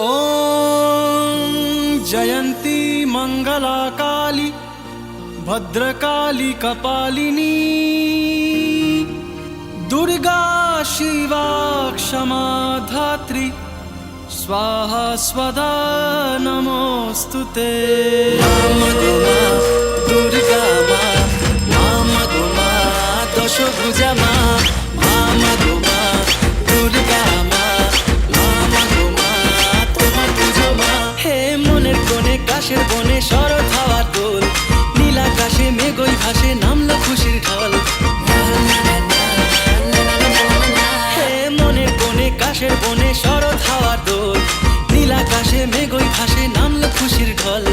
ॐ जयन्ती मङ्गलाकाली भद्रकाली कपालिनी दुर्गा शिवा क्षमाधात्री स्वाहा स्वदा नमोऽस्तु ते दुर्गा मा मा मा मा আকাশের বনে শরৎ হাওয়ার দোল নীল আকাশে মেঘই ভাসে নামলো খুশির ঢল।